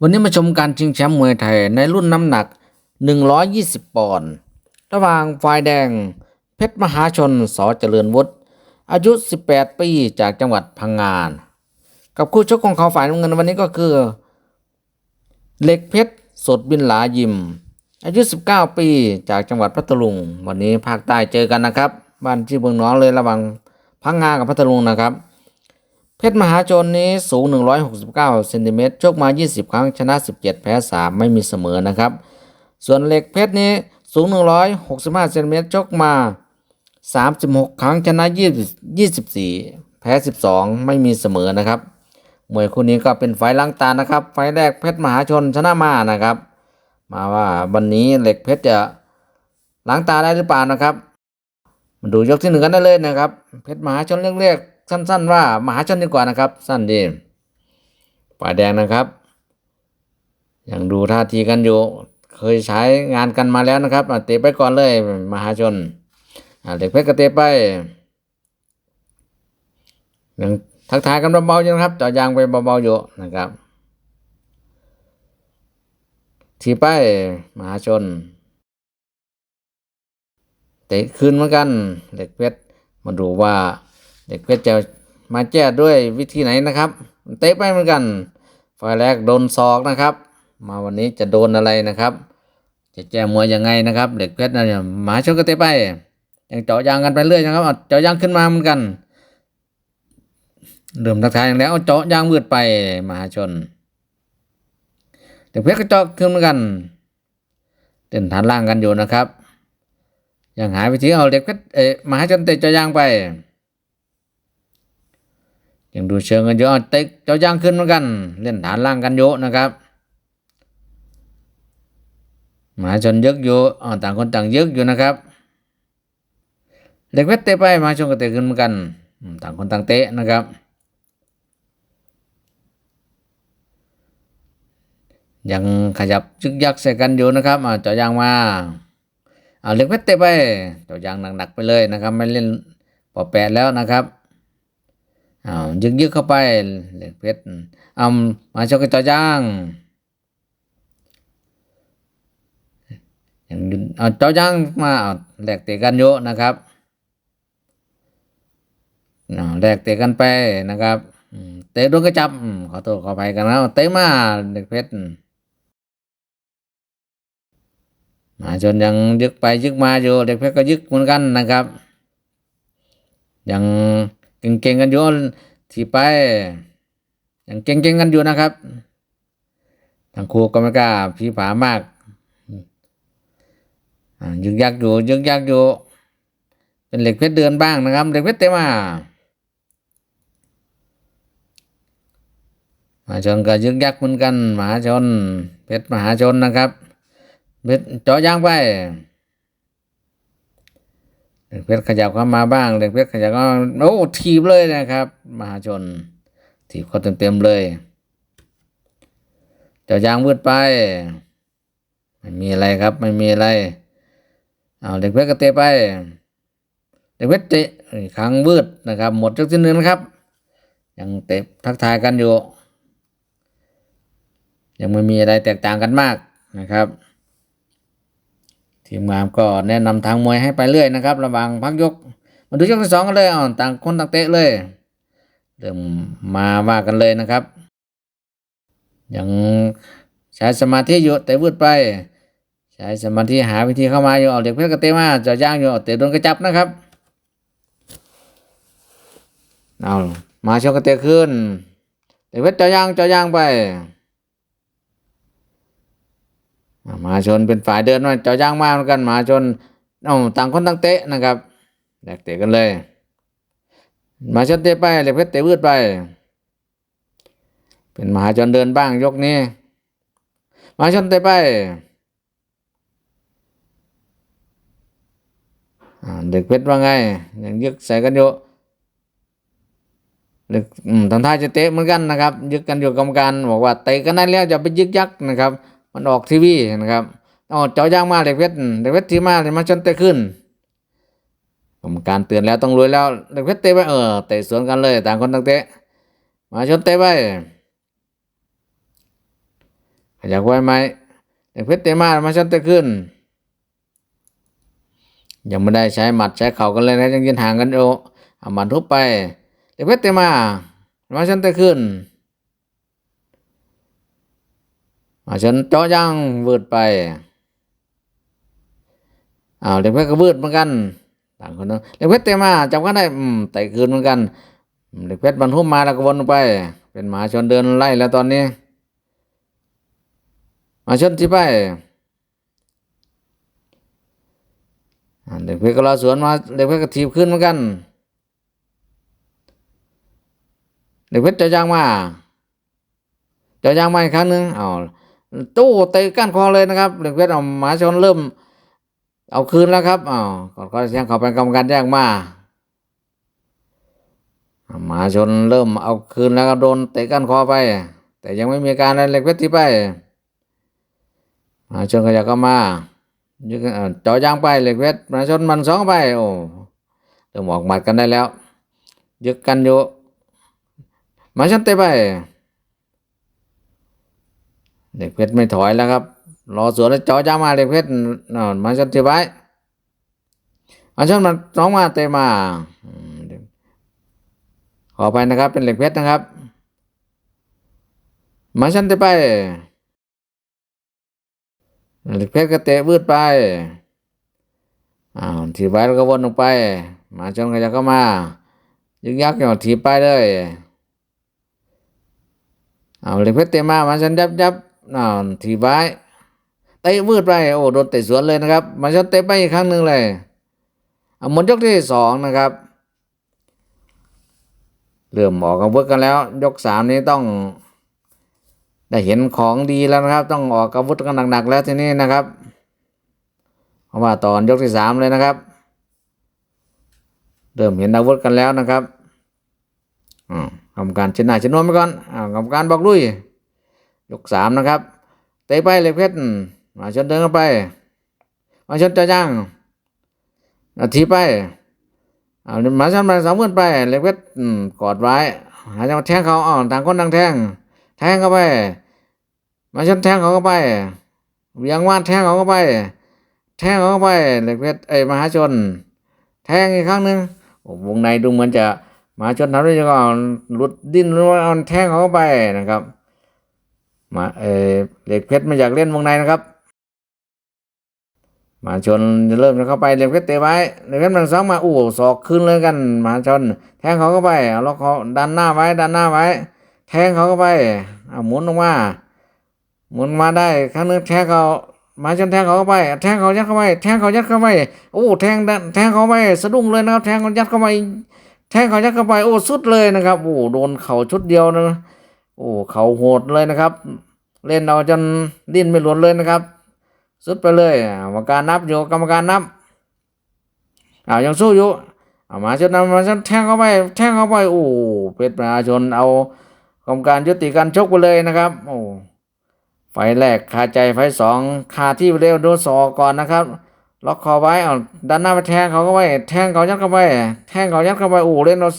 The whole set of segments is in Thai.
วันนี้มาชมการชิงแชมป์มวยไทยในรุ่นน้ำหนัก 120 ปอนด์ ระหว่างฝ่ายแดง เพชรมหาชนสเจริญวุฒิ อายุ 18 ปีจากจังหวัดพังงาน กับคู่ชกของเขาฝ่ายน้ำเงินวันนี้ก็คือเหล็กเพชรสดบินหลายิม อายุ 19 ปีจากจังหวัดพัทลุง วันนี้ภาคใต้เจอกันนะครับ บ้านที่เมืองน้องเลยระหว่างพังงากับพัทลุงนะครับ เพชรมหาชนนี้สูง 169เซนติเมตรชกมา 20 ครั้งชนะ 17 แพ้ 3 ไม่มีเสมอนะครับ ส่วนเหล็กเพชรนี้สูง 165เซนติเมตรชกมา 36 ครั้งชนะ20 24 แพ้ 12 ไม่มีเสมอนะครับ มวยคู่นี้ก็เป็นไฟล้างตานะครับ ไฟแรกเพชรมหาชนชนะมานะครับ มาว่าวันนี้เหล็กเพชรจะล้างตาได้หรือเปล่านะครับ มาดูยกที่หนึ่งกันได้เลยนะครับ เพชรมหาชนเรียก สั้น ๆ ว่ามหาชนดีกว่านะครับ สั้นดีฝ่ายแดงนะครับยังดูท่าทีกันอยู่ เคยใช้งานกันมาแล้วนะครับเตะไปก่อนเลย มหาชนเด็กเพชรก็เตะไปยังทักทายกันเบาๆอยู่นะครับจ่อยางไปเบาๆอยู่นะครับ ทีไปมหาชน เตะคืนเหมือนกัน เด็กเพชรมาดูว่า เด็กเพชรจะมาแก้ด้วยวิธีไหนนะครับ เตะไปเหมือนกันฝ่ายแรกโดนศอกนะครับ มาวันนี้จะโดนอะไรนะครับ จะแก้มวยยังไงนะครับ เด็กเพชรนะเนี่ยหมาชนก็เตะไปยังเจาะยางกันไปเรื่อยนะครับเอาจาะยางขึ้นมาเหมือนกันเริ่มทักทายอย่างแล้วเอาจาะยางวืดไปมหาชน เด็กเพชรก็เจาะขึ้นเหมือนกันเต้นฐานล่างกันอยู่นะครับยังหาวิธีเอาเด็กเพชรเออมหาชนเตะเจอยางไป ยังดูเชิงกันอยู่เอาเตะเจอยางขึ้นเหมือนกัน เล่นฐานล่างกันอยู่นะครับมหาชนยึกอยู่ต่างคนต่างยึกอยู่นะครับเด็กเพชรเตะไปมหาชนก็เตะขึ้นเหมือนกัน ต่างคนต่างเตะนะครับยังขยับยึกยักใส่กันอยู่นะครับอ่าเจอยางมาเอาเล็กเพชรเตะไปตัวยางหนักๆไปเลยนะครับ ไม่เล่นปอแปดแล้วนะครับ เอายึกยึกเข้าไปเหล็กเพชรเอามาชกกับตัวยางอย่างเอาตัวยางมาเอาแลกเตะกันเยอะนะครับเอาแลกเตะกันไปนะครับเตะโดนกระจับขอโทษขออภัยกันนะเตะมาเหล็กเพชรมาชนยังยึกไปยึกมาอยู่เด็กเพชรก็ยึกเหมือนกันนะครับ ยัง เก่งๆกันอยู่ที่ไปยังเก่งๆกันอยู่นะครับทางครูก็ไม่กล้าผีผามากยึกยักอยู่ยึกยักอยู่ เป็นเหล็กเพชรเดือนบ้างนะครับเหล็กเพชรเต็มมามหาชนก็ยึกยักเหมือนกันมหาชนเพชรมหาชนนะครับเพชรเจาะยางไป ด็กเพชรขยับเข้ามาบ้างเด็กเพชรขยับเข้ามาโอ้ถีบเลยนะครับ มหาชนถีบเขาเต็มๆเลยเจาะยางวืดไป ไม่มีอะไรครับ ไม่มีอะไรเอาเด็กเพชรก็เตะไป เด็กเพชรเตะครั้งวืดนะครับ หมดยกที่หนึ่งนะครับ ยังเตะทักทายกันอยู่ ยังไม่มีอะไรแตกต่างกันมากนะครับ ทีมงานก็แนะนำทางมวยให้ไปเรื่อยนะครับ ระว่างพักยก มาดูยกที่สองกันเลยอ่าต่างคนต่างเตะเลยเริ่มมาว่ากันเลยนะครับ ยังใช้สมาธิอยู่เตะวืดไป ใช้สมาธิหาวิธีเข้ามาอยู่เอาเด็กเพชรก็เตะมาจะย่างอยู่เอาเตะโดนกระจับนะครับเอามาชกกระเตะขึ้นเด็กเพชรจะย่างจะย่างไป มหาชนเป็นฝ่ายเดินมาเจาะย่างมาเหมือนกันมหาชนเอาต่างคนต่างเตะนะครับแลกเตะกันเลยมหาชนเตะไปเหล็กเพชรเตะวืดไป เป็นมหาชนเดินบ้างยกนี้มหาชนเตะไปเด็กเพชรว่าไงยังยึกใส่กันอยู่เด็กอืมทำท่าจะเตะเหมือนกันนะครับ ยึกกันอยู่กรรมการบอกว่าเตะกันได้แล้วจะไปยึกยักนะครับ มันออกทีวีนะครับเอาเจาะยางมาเด็กเพชรเด็กเพชรที่มาเด็กมาชนเตะขึ้นกรรมการเตือนแล้วต้องรู้แล้วเด็กเพชรเตะไปเออเตะสวนกันเลย ต่างคนต่างเตะมาชนเตะไปขยักไว้ไหมเล็กเพชรเตะมามาชนเตะขึ้น ยังไม่ได้ใช้หมัดใช้เข่ากันเลยนะยังยืนห่างกันอยู่เอาหมัดทุบไปเล็กเพชรเตะมามาชนเตะขึ้น มาชนจาะยางวืดไปอ้าวเหล็กเพชรก็วืดเหมือนกัน ต่างคนนึงเหล็กเพชรเตมาจับกันได้อืมเตะคืนเหมือนกันเหล็กเพชรบรรทุกมาแล้วก็วนลงไป เป็นหมาชนเดินไล่แล้วตอนนี้มาชนที่ไปเด็กเพชรก็รอสวนมาเด็กเพชรก็ถีบขึ้นเหมือนกันเด็กเพชรจะยางมาจะยางมาอีกครั้งหนึ่งเอา ตู้เตะก้านคอเลยนะครับเด็กเพชรเอาหมาชนเริ่ม เอาคืนแล้วครับอ้าวก่อนก็เสียงเขาเป็นกรรมการแยกมาหมาชนเริ่มเอาคืนแล้วก็โดนเตะก้านคอไป แต่ยังไม่มีการอะไรเล็กเพชรที่ไปมาชนขยักก็มายึดจ่อเจ่อยางไปเหล็กเพชรมาชนมันสองไปโอ้เริ่มออกหมัดกันได้แล้ว ยึดกันอยู่มาชนเตะไป เหล็กเพชรไม่ถอยแล้วครับ รอสวนแล้วจ่อยามาเหล็กเพชรน่ะมาชนเตะไปมาชนมันสองมาเตะมาอืมขอไปนะครับ เป็นเหล็กเพชรนะครับ มาชนเตไปเหล็กเพชรก็เตะวืดไปอ้าวถีบไปแล้วก็วนลงไป มาชนก็จะเข้ามา ยึกยักอย่างถีบไปเลยอ้าเหล็กเพชรเตะมามาชนยับยับ อ้าวถีบไปเตะวืดไปโอ้โดนเตะสวนเลยนะครับมาชนเตะไปอีกครั้งหนึ่งเลยเอหมดยกที่สองนะครับ เริ่มออกอาวุธกันแล้ว ยกสามนี้ต้อง ได้เห็นของดีแล้วนะครับ ต้องออกอาวุธกันหนักๆแล้วทีนี้นะครับเพราะว่าตอนยกที่สามเลยนะครับ เริ่มเห็นอาวุธกันแล้วนะครับอ่ากรรมการชนะชนวนไปก่อนอ่ากรรมการบอกลุย ยกสามนะครับ เตะไปเลยเพชรมาชนเดินเข้าไป มาชนจะย่างนาทีไปเอามาชนมาสามเพื่อนไปเลยเพชรกอดไว้ หาจังแทงเขาอ่อนต่างคนต่างแทง แทงเข้าไป มาชนแทงเขาเข้าไปเวียงว่านแทงเขาเข้าไป แทงเขาเข้าไปเล็กเพชรเอ้มหาชน แทงอีกครั้งหนึ่งวงในดูเหมือนจะมาชนทำได้ยังไงหลุดดิ้นหรือว่าเอาแทงเขาเข้าไปนะครับ มาเอเหล็กเพชรไม่อยากเล่นวงในนะครับ มาชนจะเริ่มจะเข้าไปเหล็กเพชรเตะไว้เหล็กเพชรมันสองมาอู้ศอกขึ้นเลยกันมาชน แทงเขาเข้าไปเอาล็อกเขาดันหน้าไว้ดันหน้าไว้ แทงเขาเข้าไปเอาหมุนออกมาหมุนมาได้ครั้งนึงแทงเขามาจนแทงเขาเข้าไป แทงเขายัดเข้าไป แทงเขายัดเข้าไป โอ้แทงดันแทงเขาไปสะดุ้งเลยนะครับ แทงเขายัดเข้าไป แทงเขายัดเข้าไป โอ้สุดเลยนะครับ โอ้โดนเข่าชุดเดียวนะ โอ้เขาโหดเลยนะครับ เล่นเอาจนดิ้นไม่หลุดเลยนะครับสุดไปเลยกรรมการนับอยู่กรรมการนับอ้าวยังสู้อยู่เอามาจนนำมาจนแทงเข้าไปแทงเข้าไปโอ้เพชรประชาชนเอากรรมการยุติการชกไปเลยนะครับ โอ้ไฟแรกคาใจไฟสองคาที่ไปเร็วโดนสอกก่อนนะครับล็อกคอไว้เอาดันหน้าไปแทงเขาเข้าไปแทงเขายัดเข้าไปแทงเขายัดเข้าไปโอ้เล่นเอา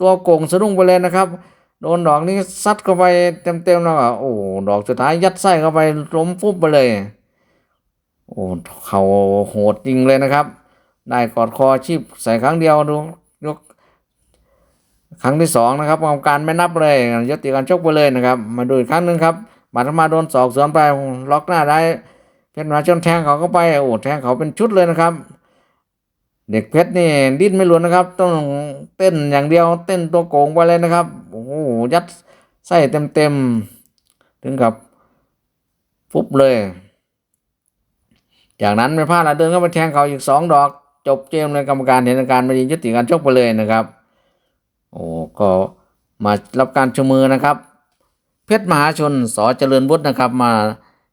ตัวโก่งสะดุ้งไปเลยนะครับ โดนดอกนี้ซัดเข้าไปเต็มๆแล้วก็โอ้ดอกสุดท้ายยัดไส้เข้าไปล้มฟุบไปเลย โอ้เขาโหดจริงเลยนะครับ ได้กอดคอชีพใส่ครั้งเดียวดูยกครั้งที่สองนะครับกรรมการไม่นับเลยยติการชกไปเลยนะครับ มาดูอีกครั้งหนึ่งครับมาทมาโดนศอกสวนไปล็อกหน้าได้เพชรมาชนแทงเขาเข้าไปโอ้แทงเขาเป็นชุดเลยนะครับ เด็กเพชรนี่ดิ้นไม่หลุดนะครับ ต้องเต้นอย่างเดียวเต้นตัวโกงไปเลยนะครับโอ้โหยัดไส้เต็มเต็มๆถึงกับฟุบเลย จากนั้นไม่พลาดละเดินเข้าไปแทงเขาอีกสองดอก จบเกมเลยกรรมการเห็นอาการไม่ดียุติการชกไปเลยนะครับ โอ้ก็มารับการชูมือนะครับ เพชรมหาชนสอเจริญวุฒินะครับ มา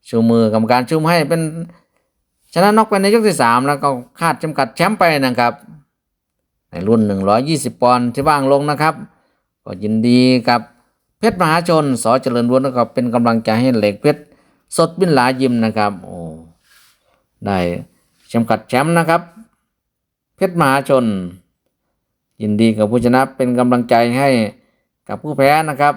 ชูมือกรรมการชูมให้เป็น ชนะน็อกไปในยกที่สามแล้วก็คาดจำกัดแชมป์ไปนะครับ ในรุ่น 120 ปอนด์ที่ว่างลงนะครับ ก็ยินดีกับเพชรมหาชนสอเจริญวุฒินะครับเป็นกำลังใจให้เหล็กเพชรสดบินหลายิมนะครับโอ้ได้จำกัดแชมป์นะครับ เพชรมหาชน ยินดีกับผู้ชนะเป็นกำลังใจให้กับผู้แพ้นะครับ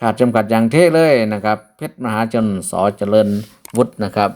ขาดจำกัดอย่างเท่เลยนะครับ เพชรมหาชนสอเจริญวุฒินะครับ